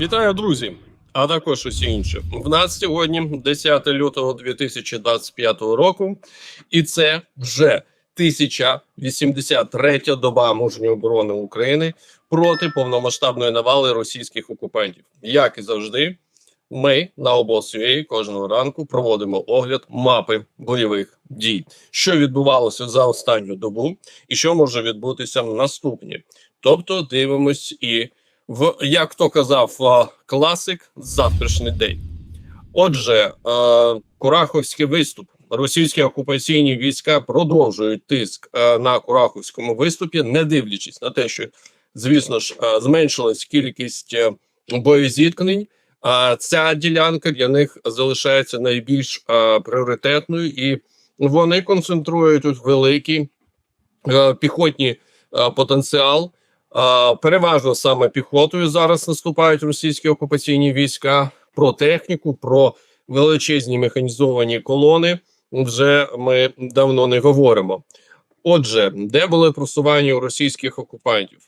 Вітаю, друзі! А також усі інші. В нас сьогодні 10 лютого 2025 року, і це вже 1083 доба мужньої оборони України проти повномасштабної навали російських окупантів. Як і завжди, ми на обоз.ua кожного ранку проводимо огляд мапи бойових дій, що відбувалося за останню добу, і що може відбутися в наступні. Тобто дивимось і в як то казав класик завтрашній день. Отже, е, Кураховський виступ. Російські окупаційні війська продовжують тиск е, на Кураховському виступі, не дивлячись на те, що звісно ж е, зменшилась кількість е, боєзіткнень. А ця ділянка для них залишається найбільш е, пріоритетною, і вони концентрують тут великий е, піхотні е, потенціал. Переважно саме піхотою зараз наступають російські окупаційні війська про техніку, про величезні механізовані колони. Вже ми давно не говоримо. Отже, де були просування у російських окупантів?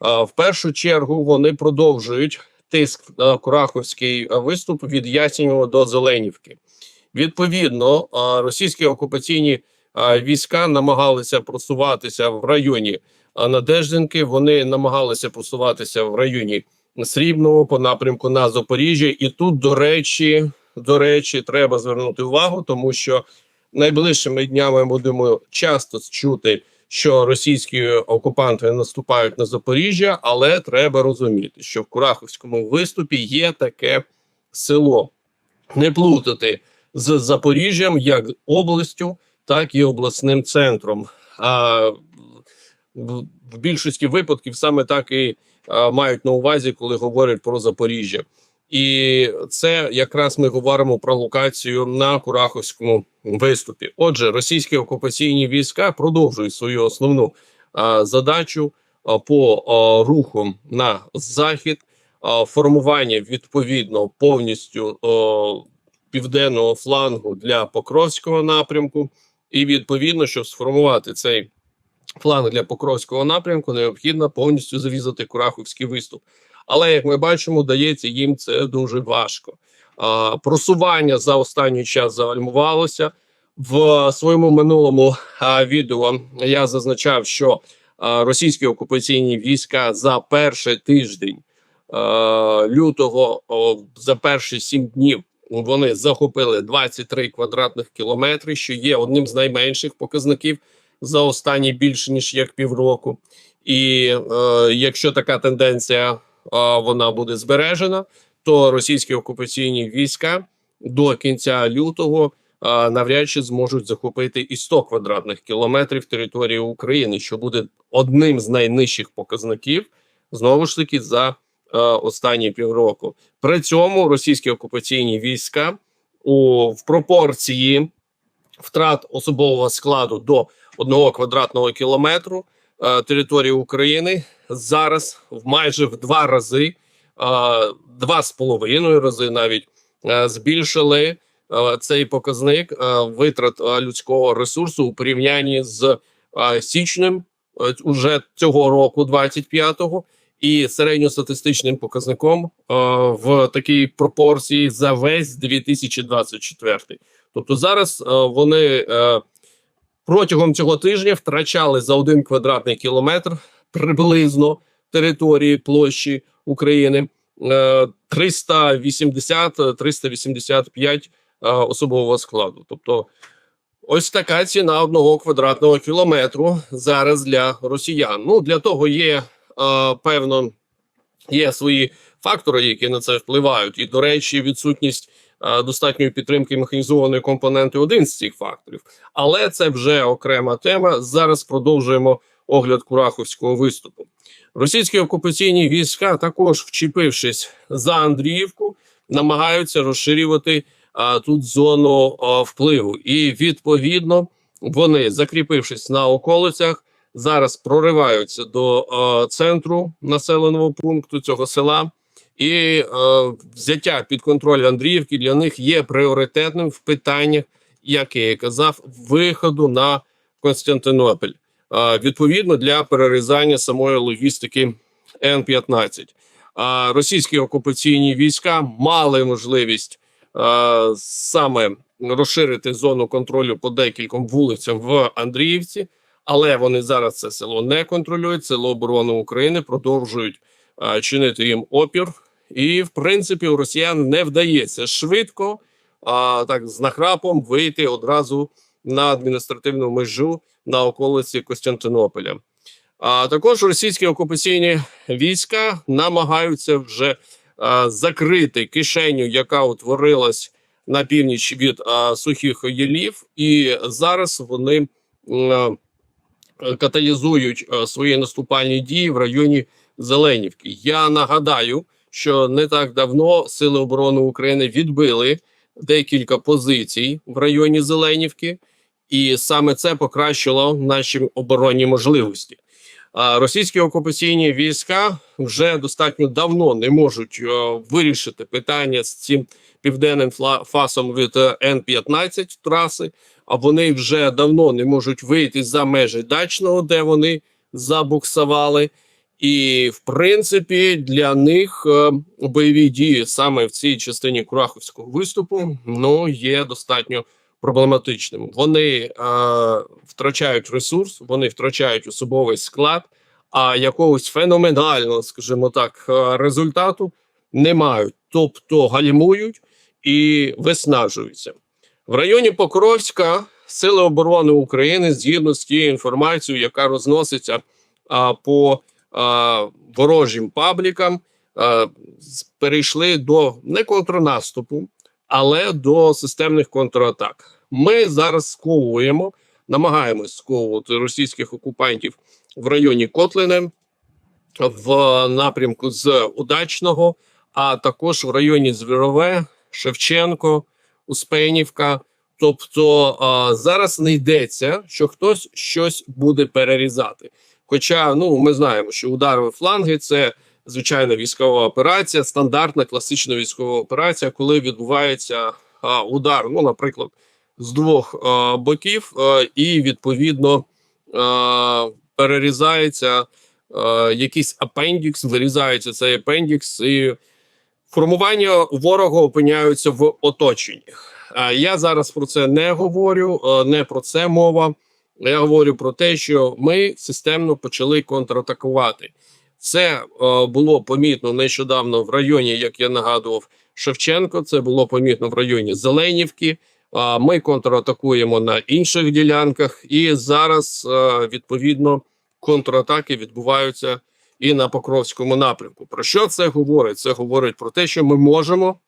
В першу чергу вони продовжують тиск на Кураховський виступ від Ясінєва до Зеленівки. Відповідно, російські окупаційні війська намагалися просуватися в районі Надеждинки. Вони намагалися просуватися в районі Срібного по напрямку на Запоріжжя. І тут, до речі, до речі, треба звернути увагу, тому що найближчими днями будемо часто чути, що російські окупанти наступають на Запоріжжя, але треба розуміти, що в Кураховському виступі є таке село. Не плутати з Запоріжжям як областю, так і обласним центром. А в більшості випадків саме так і мають на увазі, коли говорять про Запоріжжя. І це якраз ми говоримо про локацію на Кураховському виступі. Отже, російські окупаційні війська продовжують свою основну а, задачу а, по руху на захід, формування відповідно повністю південного флангу для Покровського напрямку, і відповідно, щоб сформувати цей фланг для Покровського напрямку, необхідно повністю завізати Кураховський виступ. Але як ми бачимо, дається їм це дуже важко. А, просування за останній час загальмувалося в своєму минулому а, відео. Я зазначав, що а, російські окупаційні війська за перший тиждень а, лютого о, за перші сім днів вони захопили 23 квадратних кілометри, що є одним з найменших показників за останні більше ніж як півроку. І е, якщо така тенденція а, вона буде збережена, то російські окупаційні війська до кінця лютого а, навряд чи зможуть захопити і 100 квадратних кілометрів території України, що буде одним з найнижчих показників знову ж таки за а, останні півроку. При цьому російські окупаційні війська у в пропорції втрат особового складу до одного квадратного кілометру е, території України зараз в майже в два рази, е, два з половиною рази навіть е, збільшили е, цей показник е, витрат е, людського ресурсу у порівнянні з е, січнем е, уже цього року, 25-го, і середньостатистичним показником е, в такій пропорції за весь 2024. Тобто зараз е, вони е, протягом цього тижня втрачали за один квадратний кілометр приблизно території площі України е, 380-385 е, особового складу. Тобто, ось така ціна одного квадратного кілометру зараз для росіян. Ну для того є е, певно є свої фактори, які на це впливають, і до речі, відсутність е, достатньої підтримки механізованої компоненти один з цих факторів. Але це вже окрема тема. Зараз продовжуємо огляд Кураховського виступу. Російські окупаційні війська, також вчепившись за Андріївку, намагаються розширювати а, тут зону а, впливу, і відповідно вони, закріпившись на околицях, зараз прориваються до а, центру населеного пункту цього села. І е, взяття під контроль Андріївки для них є пріоритетним в питаннях, як я і казав, виходу на Константинополь. Е, відповідно для перерізання самої логістики Н-15. а, російські окупаційні війська мали можливість а, саме розширити зону контролю по декільком вулицям в Андріївці, але вони зараз це село не контролюють. Село оборони України продовжують чинити їм опір. І, в принципі, у росіян не вдається швидко, а так з нахрапом вийти одразу на адміністративну межу на околиці Костянтинополя. А також російські окупаційні війська намагаються вже а, закрити кишеню, яка утворилась на північ від а, сухих єлів, і зараз вони а, каталізують а, свої наступальні дії в районі Зеленівки. Я нагадаю, що не так давно Сили оборони України відбили декілька позицій в районі Зеленівки, і саме це покращило наші оборонні можливості. Російські окупаційні війська вже достатньо давно не можуть е, вирішити питання з цим південним фасом від е, Н-15 траси, а вони вже давно не можуть вийти за межі дачного, де вони забуксували. І в принципі для них е, бойові дії саме в цій частині Кураховського виступу ну є достатньо проблематичним. Вони е, втрачають ресурс, вони втрачають особовий склад, а якогось феноменального, скажімо так, е, результату не мають, тобто гальмують і виснажуються. В районі Покровська Сили оборони України згідно з тією інформацією, яка розноситься а, по ворожим паблікам, а, перейшли до не контрнаступу, але до системних контратак. Ми зараз сковуємо, намагаємось сковувати російських окупантів в районі Котлине, в напрямку з Удачного, а також в районі Звірове, Шевченко, Успенівка. Тобто а, зараз не йдеться, що хтось щось буде перерізати. Хоча ну ми знаємо, що удари фланги це звичайна військова операція, стандартна класична військова операція, коли відбувається а, удар, ну, наприклад, з двох а, боків, а, і відповідно а, перерізається а, якийсь апендікс, вирізається цей апендікс, і формування ворога опиняються в оточенні. А я зараз про це не говорю, не про це мова. Я говорю про те, що ми системно почали контратакувати. Це е, було помітно нещодавно в районі, як я нагадував, Шевченко. Це було помітно в районі Зеленівки. А ми контратакуємо на інших ділянках, і зараз е, відповідно контратаки відбуваються і на Покровському напрямку. Про що це говорить? Це говорить про те, що ми можемо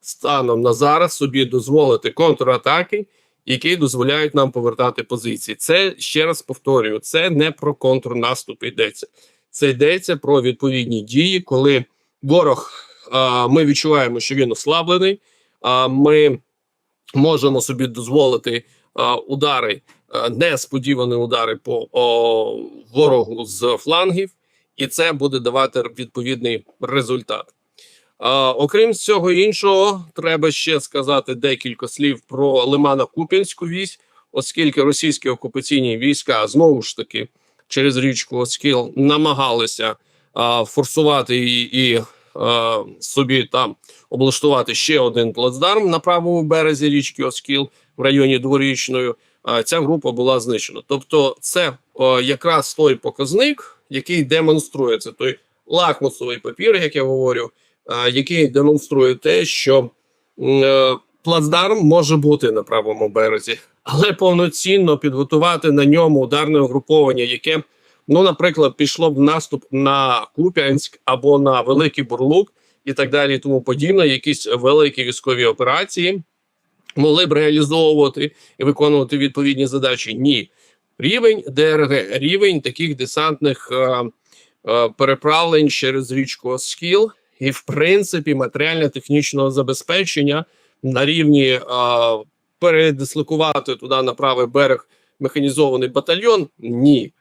станом на зараз собі дозволити контратаки, які дозволяють нам повертати позиції. Це ще раз повторюю: це не про контрнаступ йдеться. Це йдеться про відповідні дії, коли ворог а, ми відчуваємо, що він ослаблений. А ми можемо собі дозволити а, удари, а, несподівані удари по о, ворогу з флангів, і це буде давати відповідний результат. А, окрім цього іншого, треба ще сказати декілька слів про Лимано-Куп'янську вісь, оскільки російські окупаційні війська знову ж таки через річку Оскіл намагалися а, форсувати і, і а, собі там облаштувати ще один плацдарм на правому березі річки Оскіл в районі дворічної. А, ця група була знищена. Тобто, це о, якраз той показник, який демонструє це той лакмусовий папір, як я говорю, а, який демонструє те, що е, плацдарм може бути на правому березі, але повноцінно підготувати на ньому ударне угруповання, яке, ну, наприклад, пішло б наступ на Куп'янськ або на Великий Бурлук і так далі, і тому подібне, якісь великі військові операції могли б реалізовувати і виконувати відповідні задачі. Ні, рівень ДРГ, рівень таких десантних е, е, переправлень через річку Оскіл, і в принципі матеріально-технічного забезпечення на рівні е, передислокувати туди на правий берег механізований батальйон. Ні. Е,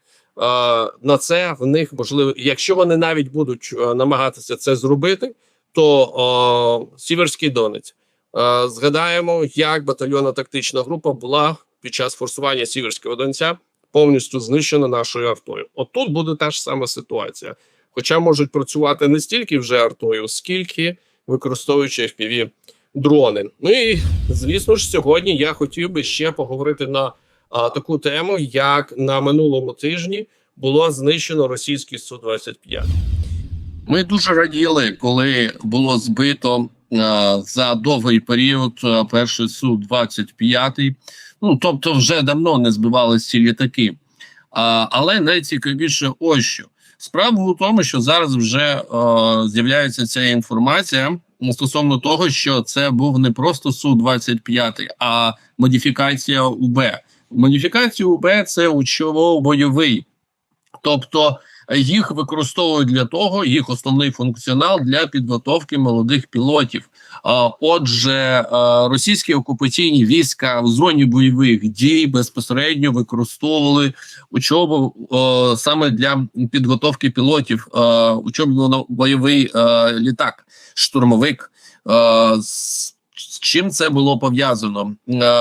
на це в них можливо, якщо вони навіть будуть е, намагатися це зробити, то е, Сіверський Донець. Е, згадаємо, як батальйонна тактична група була під час форсування Сіверського Донця повністю знищена нашою автою. От тут буде та ж сама ситуація. Хоча можуть працювати не стільки вже артою, скільки використовуючи FPV дрони. Ну і звісно ж, сьогодні я хотів би ще поговорити на а, таку тему, як на минулому тижні було знищено російський су 25 Ми дуже раділи, коли було збито за довгий період перший су 25 Ну тобто, вже давно не збивалися ці літаки. А, але найцікавіше, ось що справа у тому, що зараз вже е, з'являється ця інформація стосовно того, що це був не просто су 25 а модифікація УБ. Модифікація УБ це учово-бойовий, тобто їх використовують для того, їх основний функціонал для підготовки молодих пілотів. Отже, російські окупаційні війська в зоні бойових дій безпосередньо використовували учобу саме для підготовки пілотів. Е, Учобно-бойовий літак, штурмовик. Чим це було пов'язано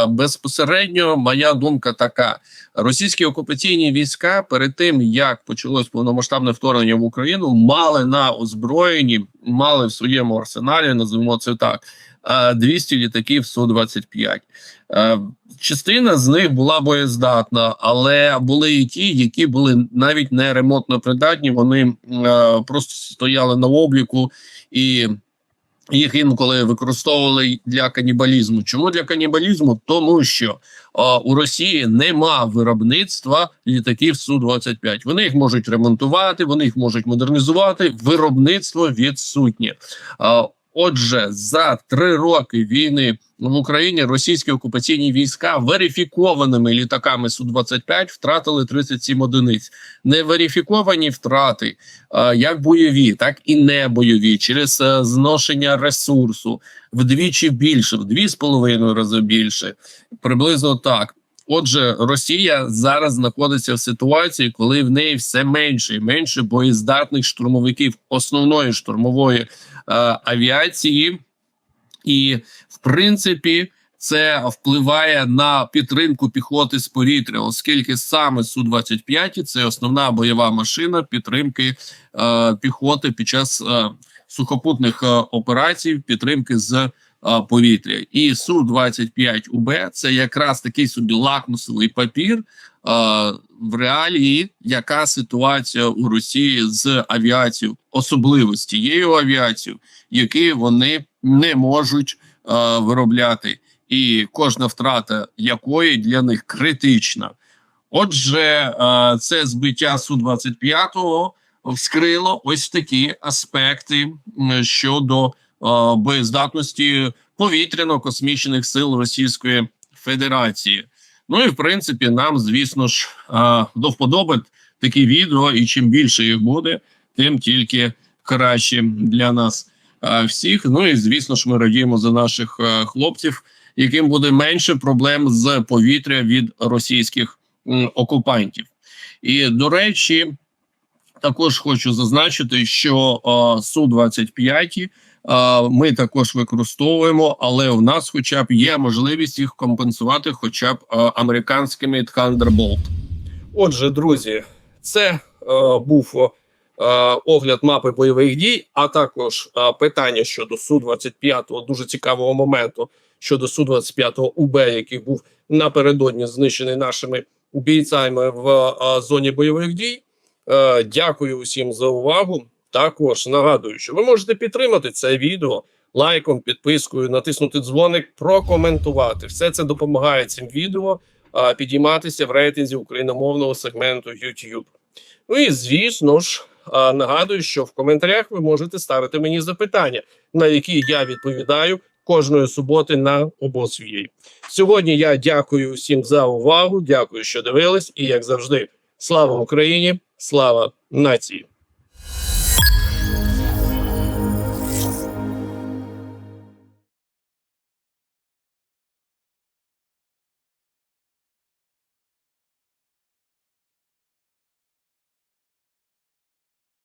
безпосередньо? Моя думка така: російські окупаційні війська перед тим як почалось повномасштабне вторгнення в Україну, мали на озброєнні, мали в своєму арсеналі, називаємо це так. 200 літаків су 25 Частина з них була боєздатна, але були і ті, які були навіть не ремонтно придатні. Вони просто стояли на обліку і їх інколи використовували для канібалізму. Чому для канібалізму? Тому що а, у Росії нема виробництва літаків су 25 Вони їх можуть ремонтувати, вони їх можуть модернізувати. Виробництво відсутнє. А, Отже, за три роки війни в Україні російські окупаційні війська верифікованими літаками су 25 втратили 37 одиниць. Неверифіковані втрати, як бойові, так і не бойові, через е, зношення ресурсу вдвічі більше, в дві з половиною рази більше, приблизно так. Отже, Росія зараз знаходиться в ситуації, коли в неї все менше і менше боєздатних штурмовиків основної штурмової е, авіації, і в принципі це впливає на підтримку піхоти з повітря, оскільки саме су 25 це основна бойова машина підтримки е, піхоти під час е, сухопутних е, операцій, підтримки з повітря. І су 25 УБ це якраз такий собі лакмусовий папір. В реалії, яка ситуація у Росії з авіацією, особливо з тією авіацією, які вони не можуть е, виробляти, і кожна втрата якої для них критична. Отже, е, це збиття су 25 вскрило ось такі аспекти щодо Е, боєздатності повітряно-космічних сил Російської Федерації. Ну і в принципі, нам, звісно ж, е, до вподоби такі відео, і чим більше їх буде, тим тільки краще для нас е, всіх. Ну і звісно ж, ми радіємо за наших хлопців, яким буде менше проблем з повітря від російських окупантів. І до речі, також хочу зазначити, що су 25 ми також використовуємо, але у нас, хоча б, є можливість їх компенсувати, хоча б американськими Thunderbolt. Отже, друзі, це е, був е, огляд мапи бойових дій, а також е, питання щодо су 25 дуже цікавого моменту щодо су 25 УБ, який був напередодні знищений нашими бійцями в е, зоні бойових дій. Е, дякую усім за увагу. Також нагадую, що ви можете підтримати це відео лайком, підпискою, натиснути дзвоник, прокоментувати. Все це допомагає цим відео підійматися в рейтинзі україномовного сегменту YouTube. Ну і звісно ж, нагадую, що в коментарях ви можете ставити мені запитання, на які я відповідаю кожної суботи на обосвій. Сьогодні я дякую всім за увагу. Дякую, що дивились, і як завжди, слава Україні, слава нації.